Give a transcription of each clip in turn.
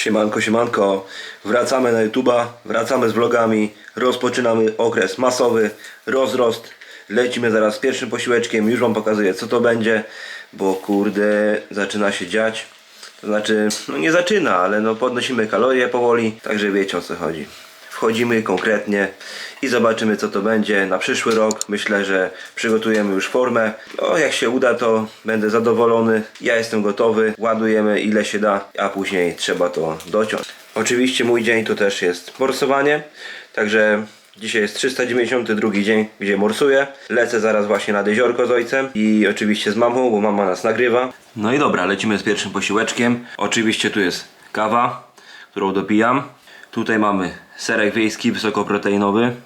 Siemanko, siemanko, wracamy na YouTube'a, wracamy z vlogami, rozpoczynamy okres masowy, rozrost, lecimy zaraz z pierwszym posiłeczkiem, już Wam pokazuję co to będzie, bo kurde zaczyna się dziać, to znaczy, no nie zaczyna, ale no podnosimy kalorie powoli, także wiecie o co chodzi. Wchodzimy konkretnie i zobaczymy co to będzie na przyszły rok. Myślę, że przygotujemy już formę. No, jak się uda, to będę zadowolony. Ja jestem gotowy. Ładujemy ile się da, a później trzeba to dociąć. Oczywiście mój dzień to też jest morsowanie. Także dzisiaj jest 392 dzień, gdzie morsuję. Lecę zaraz właśnie nad jeziorko z ojcem i oczywiście z mamą, bo mama nas nagrywa. No i dobra, lecimy z pierwszym posiłeczkiem. Oczywiście tu jest kawa, którą dopijam. Tutaj mamy serek wiejski wysokoproteinowy.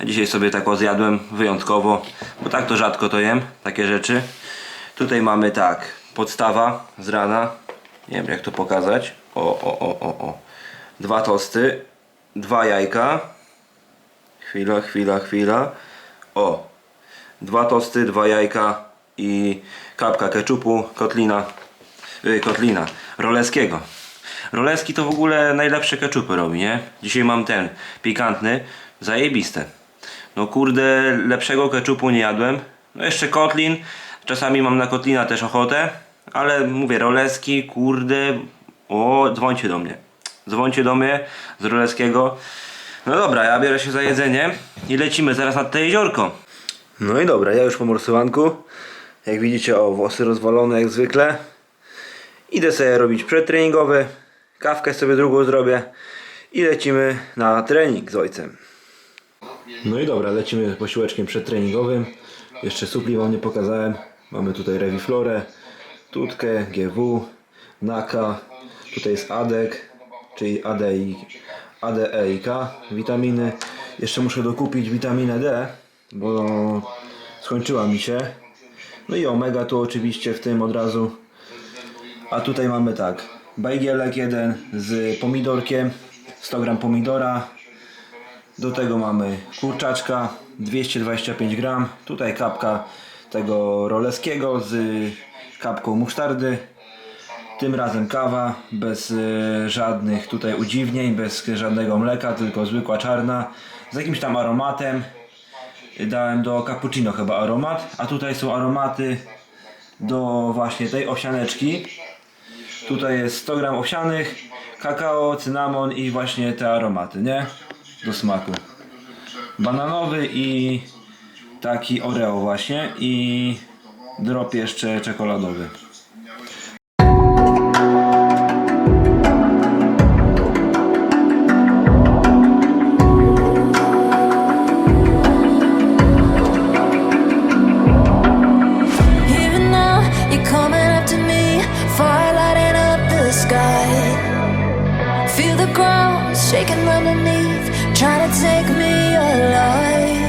Ja dzisiaj sobie tak zjadłem wyjątkowo, bo tak to rzadko to jem, takie rzeczy. Tutaj mamy tak, podstawa z rana. Nie wiem jak to pokazać. O, o, o, o, o. Dwa tosty, dwa jajka. Chwila, chwila, chwila. O. Dwa tosty, dwa jajka i kapka keczupu, kotlina. Yy, kotlina. Roleskiego. Roleski to w ogóle najlepsze keczupy robi, nie? Dzisiaj mam ten pikantny, zajebiste. No kurde, lepszego keczupu nie jadłem. No jeszcze kotlin, czasami mam na kotlina też ochotę, ale mówię, roleski, kurde, o, dzwońcie do mnie. Dzwońcie do mnie z roleskiego. No dobra, ja biorę się za jedzenie i lecimy zaraz nad te jeziorko. No i dobra, ja już po morsowanku. Jak widzicie, o, włosy rozwalone jak zwykle. Idę sobie robić przedtreningowy, kawkę sobie drugą zrobię i lecimy na trening z ojcem. No i dobra, lecimy posiłeczkiem przedtreningowym. Jeszcze supli wam nie pokazałem. Mamy tutaj Reviflorę, Tutkę, GW, Naka. Tutaj jest ADEK, czyli ADI, ADE i K, witaminy. Jeszcze muszę dokupić witaminę D, bo skończyła mi się. No i omega tu oczywiście w tym od razu. A tutaj mamy tak, bajgielek jeden z pomidorkiem, 100 gram pomidora. Do tego mamy kurczaczka, 225 gram. Tutaj kapka tego roleskiego z kapką musztardy. Tym razem kawa, bez e, żadnych tutaj udziwnień, bez żadnego mleka, tylko zwykła czarna, z jakimś tam aromatem. Dałem do cappuccino chyba aromat, a tutaj są aromaty do właśnie tej owsianeczki. Tutaj jest 100 gram owsianych, kakao, cynamon i właśnie te aromaty, nie? Do smaku. Bananowy i taki oreo właśnie i drop jeszcze czekoladowy. Sky. Feel the ground shaking underneath, trying to take me alive.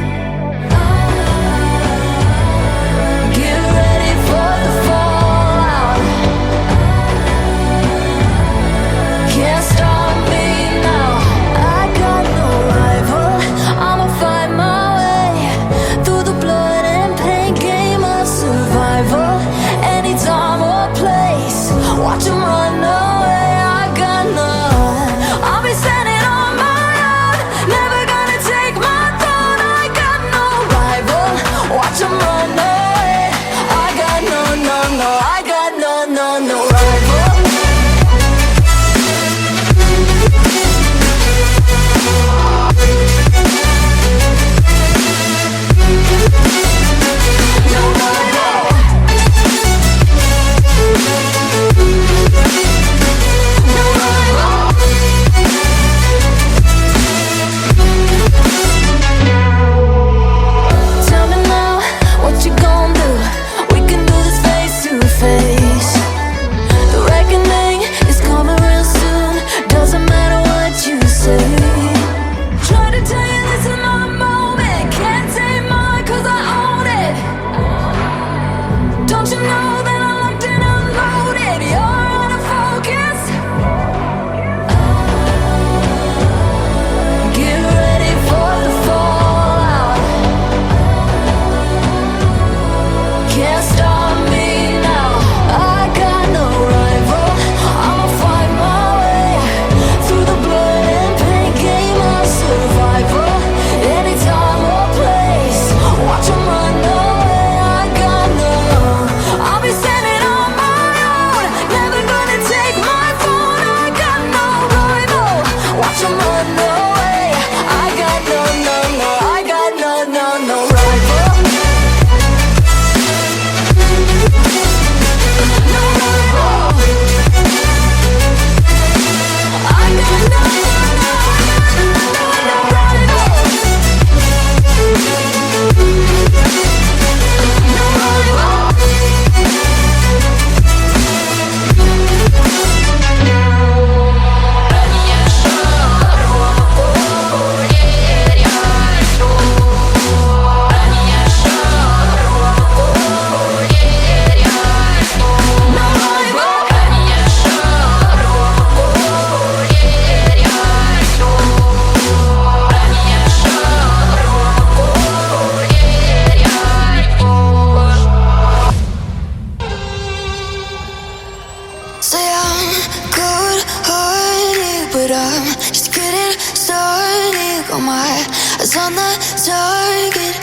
Target.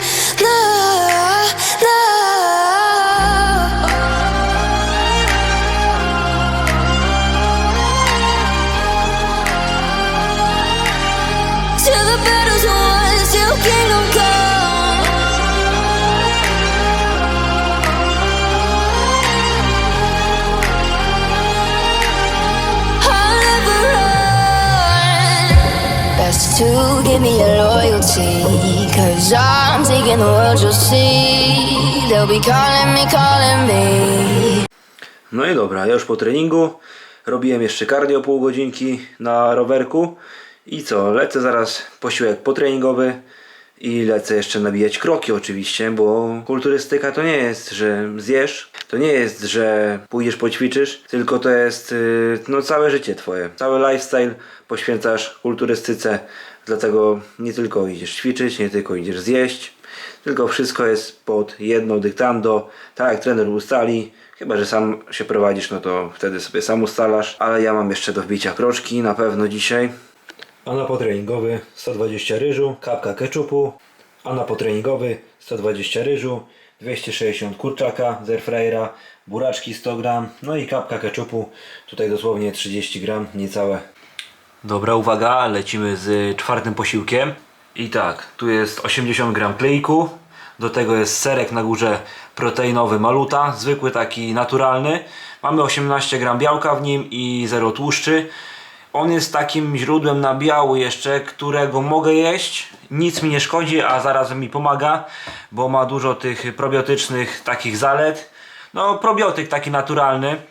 The battle's won, till kingdom come. I'll never run. Best to give me your loyalty. Cause I'm taking the world, you'll see. They'll be calling me, calling me. No i dobra, ja już po treningu robiłem jeszcze cardio pół godzinki na rowerku i co, lecę zaraz posiłek potreningowy i lecę jeszcze nabijać kroki oczywiście, bo kulturystyka to nie jest, że zjesz, to nie jest, że pójdziesz poćwiczysz, tylko to jest yy, no całe życie twoje, cały lifestyle poświęcasz kulturystyce, dlatego nie tylko idziesz ćwiczyć, nie tylko idziesz zjeść, tylko wszystko jest pod jedno dyktando, tak jak trener ustali. Chyba, że sam się prowadzisz, no to wtedy sobie sam ustalasz. Ale ja mam jeszcze do wbicia kroczki na pewno dzisiaj. A na potreningowy 120 ryżu, kapka keczupu. A na potreningowy 120 ryżu, 260 kurczaka z airfryera, buraczki 100 gram, no i kapka keczupu. Tutaj dosłownie 30 gram, niecałe. Dobra, uwaga, lecimy z czwartym posiłkiem. I tak, tu jest 80 gram klejku, do tego jest serek na górze proteinowy maluta, zwykły taki naturalny. Mamy 18 gram białka w nim i 0 tłuszczy. On jest takim źródłem nabiału jeszcze, którego mogę jeść. Nic mi nie szkodzi, a zarazem mi pomaga, bo ma dużo tych probiotycznych takich zalet. No, probiotyk taki naturalny.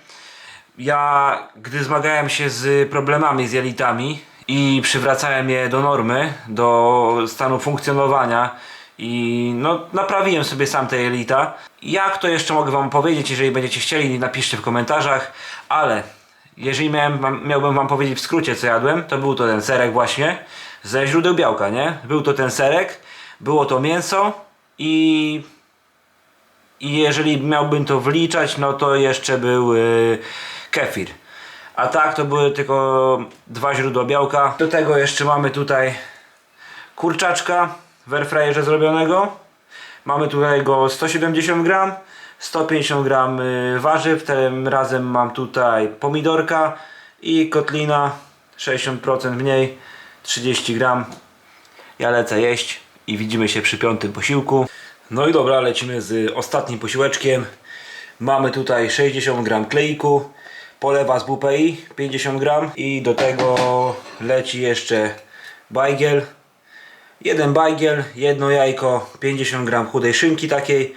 Ja, gdy zmagałem się z problemami z jelitami i przywracałem je do normy, do stanu funkcjonowania i no, naprawiłem sobie sam te jelita. Jak to jeszcze mogę Wam powiedzieć, jeżeli będziecie chcieli, napiszcie w komentarzach, ale jeżeli miałem, miałbym Wam powiedzieć w skrócie, co jadłem, to był to ten serek właśnie ze źródeł białka, nie? Był to ten serek, było to mięso i i jeżeli miałbym to wliczać, no to jeszcze był y, kefir. A tak to były tylko dwa źródła białka. Do tego jeszcze mamy tutaj kurczaczka w airfryerze zrobionego. Mamy tutaj go 170 gram, 150 gram y, warzyw. Tym razem mam tutaj pomidorka i kotlina 60% mniej, 30 gram. Ja lecę jeść i widzimy się przy piątym posiłku. No i dobra, lecimy z ostatnim posiłeczkiem. Mamy tutaj 60 gram kleiku, polewa z WPI 50 gram i do tego leci jeszcze bajgiel. Jeden bajgiel, jedno jajko, 50 gram chudej szynki takiej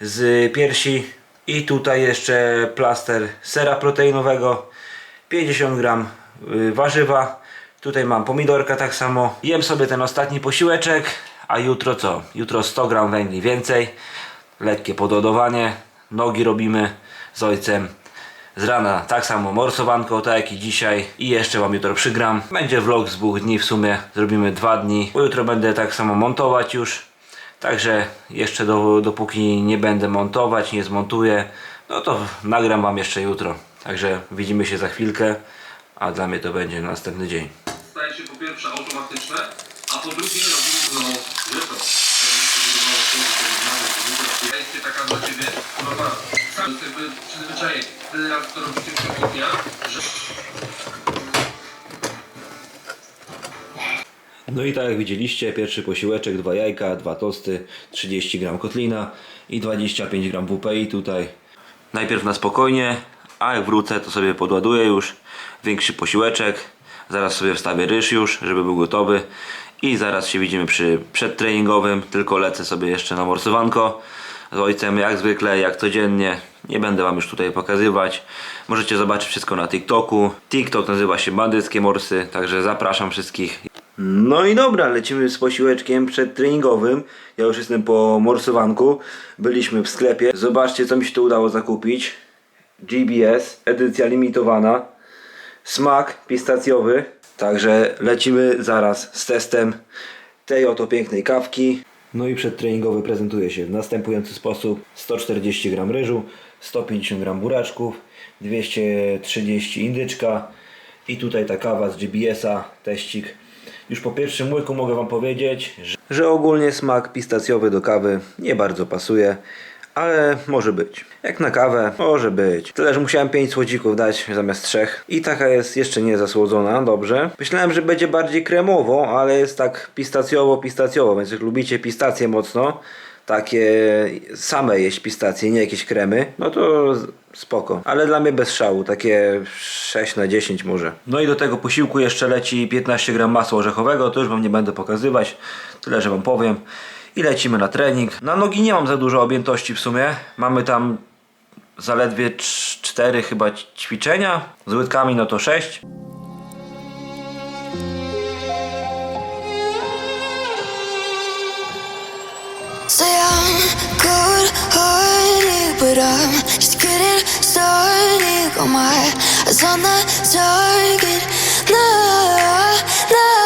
z piersi i tutaj jeszcze plaster sera proteinowego, 50 gram y, warzywa. Tutaj mam pomidorka tak samo. Jem sobie ten ostatni posiłeczek, a jutro co? Jutro 100 gram węgli więcej. Lekkie podładowanie. Nogi robimy z ojcem. Z rana tak samo morsowanko, tak jak i dzisiaj. I jeszcze mam jutro przygram. Będzie vlog z dwóch dni w sumie. Zrobimy dwa dni. Jutro będę tak samo montować już. Także jeszcze do, dopóki nie będę montować, nie zmontuję, no to nagram Wam jeszcze jutro. Także widzimy się za chwilkę, a dla mnie to będzie następny dzień. staje się po pierwsze automatyczne, a po drugie robimy. Jest taka dla Ciebie nowa, sam jest jakby przyzwyczajenie. Tyle razy to robicie w ciągu dnia, że... No i tak jak widzieliście, pierwszy posiłeczek, dwa jajka, dwa tosty, 30 gram kotlina i 25 gram WPI tutaj. Najpierw na spokojnie, a jak wrócę to sobie podładuję już większy posiłeczek. Zaraz sobie wstawię ryż już, żeby był gotowy. I zaraz się widzimy przy przedtreningowym, tylko lecę sobie jeszcze na morsowanko z ojcem jak zwykle, jak codziennie. Nie będę Wam już tutaj pokazywać. Możecie zobaczyć wszystko na TikToku. TikTok nazywa się Bandyckie Morsy, także zapraszam wszystkich. No i dobra, lecimy z posiłeczkiem przedtreningowym. Ja już jestem po morsowanku. Byliśmy w sklepie. Zobaczcie, co mi się tu udało zakupić. GBS, edycja limitowana. Smak pistacjowy. Także lecimy zaraz z testem tej oto pięknej kawki. No i przedtreningowy prezentuje się w następujący sposób. 140 g ryżu, 150 g buraczków, 230 indyczka, I tutaj ta kawa z GBS-a, teścik. Już po pierwszym łyku mogę Wam powiedzieć, że, że ogólnie smak pistacjowy do kawy nie bardzo pasuje, ale może być. Jak na kawę, może być. Tyle, że musiałem 5 słodzików dać zamiast 3. I taka jest jeszcze nie zasłodzona, dobrze. Myślałem, że będzie bardziej kremowo, ale jest tak pistacjowo-pistacjowo, więc jak lubicie pistacje mocno, takie same jeść pistacje, nie jakieś kremy, no to spoko. Ale dla mnie bez szału, takie 6 na 10 może. No i do tego posiłku jeszcze leci 15 gram masła orzechowego, to już wam nie będę pokazywać, tyle że wam powiem. I lecimy na trening. Na nogi nie mam za dużo objętości w sumie. Mamy tam zaledwie 4 chyba ćwiczenia. Z łydkami no to 6. Say I'm good hearted, but I'm just getting started. Got my eyes on the target. No, no.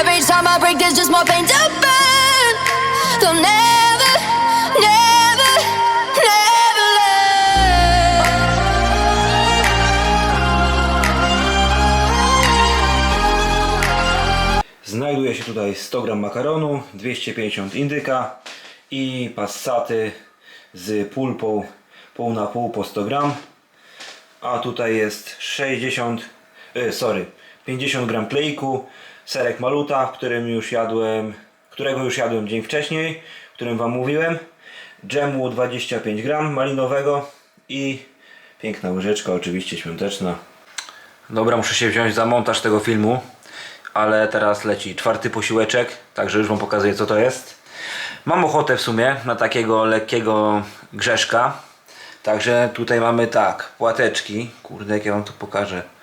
Every time I break, there's just more pain to burn. They'll never, never, never learn. Znajduje się tutaj 100 gram makaronu, 250 indyka i passaty z pulpą pół na pół po 100 gram. A tutaj jest 60, y, sorry, 50 gram klejku, serek maluta, którym już jadłem, którego już jadłem dzień wcześniej, którym wam mówiłem. Dżemu 25 gram malinowego i piękna łyżeczka, oczywiście świąteczna. Dobra, muszę się wziąć za montaż tego filmu, ale teraz leci czwarty posiłeczek, także już Wam pokazuję co to jest. Mam ochotę w sumie na takiego lekkiego grzeszka, także tutaj mamy tak, płateczki, kurde jak ja Wam to pokażę.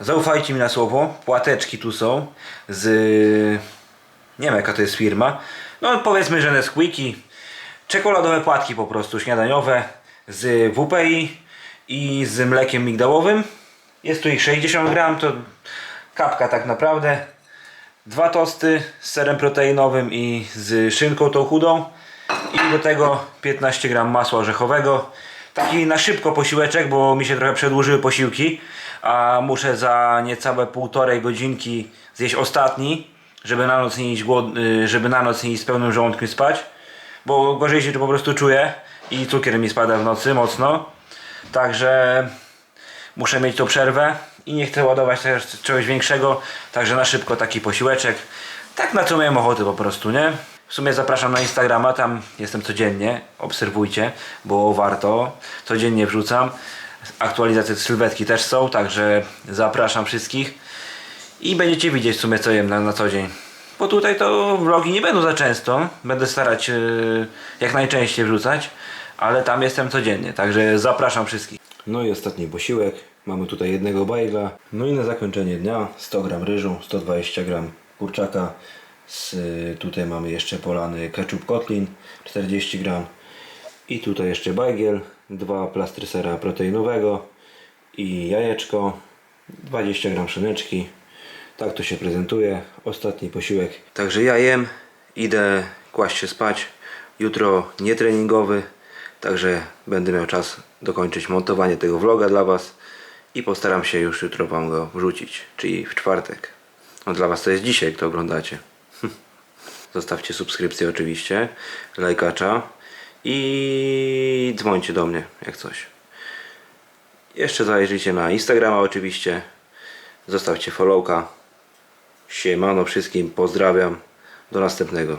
Zaufajcie mi na słowo, płateczki tu są z, nie wiem jaka to jest firma, no powiedzmy, że Nesquiki, czekoladowe płatki po prostu śniadaniowe z WPI i z mlekiem migdałowym. Jest tu ich 60 gram, to kapka tak naprawdę. Dwa tosty z serem proteinowym i z szynką tą chudą. I do tego 15 gram masła orzechowego. Taki na szybko posiłeczek, bo mi się trochę przedłużyły posiłki. A muszę za niecałe półtorej godzinki zjeść ostatni, żeby na noc nie iść, głod... y, żeby na noc nie iść z pełnym żołądkiem spać. Bo gorzej się to po prostu czuję i cukier mi spada w nocy mocno. Także muszę mieć tą przerwę i nie chcę ładować też czegoś większego, także na szybko taki posiłeczek. Tak na co miałem ochotę po prostu, nie? W sumie zapraszam na Instagrama, tam jestem codziennie, obserwujcie, bo warto. Codziennie wrzucam. Aktualizacje sylwetki też są, także zapraszam wszystkich. I będziecie widzieć w sumie co jem na, na co dzień. Bo tutaj to vlogi nie będą za często. Będę starać yy, jak najczęściej wrzucać, ale tam jestem codziennie, także zapraszam wszystkich. No i ostatni posiłek. Mamy tutaj jednego bajla. No i na zakończenie dnia 100 gram ryżu, 120 gram kurczaka. Z, tutaj mamy jeszcze polany ketchup kotlin 40 gram. I tutaj jeszcze bajgiel, dwa plastry sera proteinowego i jajeczko, 20 gram szyneczki. Tak to się prezentuje. Ostatni posiłek. Także ja jem idę kłaść się spać. Jutro nietreningowy, także będę miał czas dokończyć montowanie tego vloga dla Was i postaram się już jutro Wam go wrzucić, czyli w czwartek. No dla Was to jest dzisiaj, kto oglądacie. Zostawcie subskrypcję oczywiście, lajkacza i dzwońcie do mnie jak coś. Jeszcze zajrzyjcie na Instagrama oczywiście. Zostawcie followka. Siemano wszystkim, pozdrawiam. Do następnego.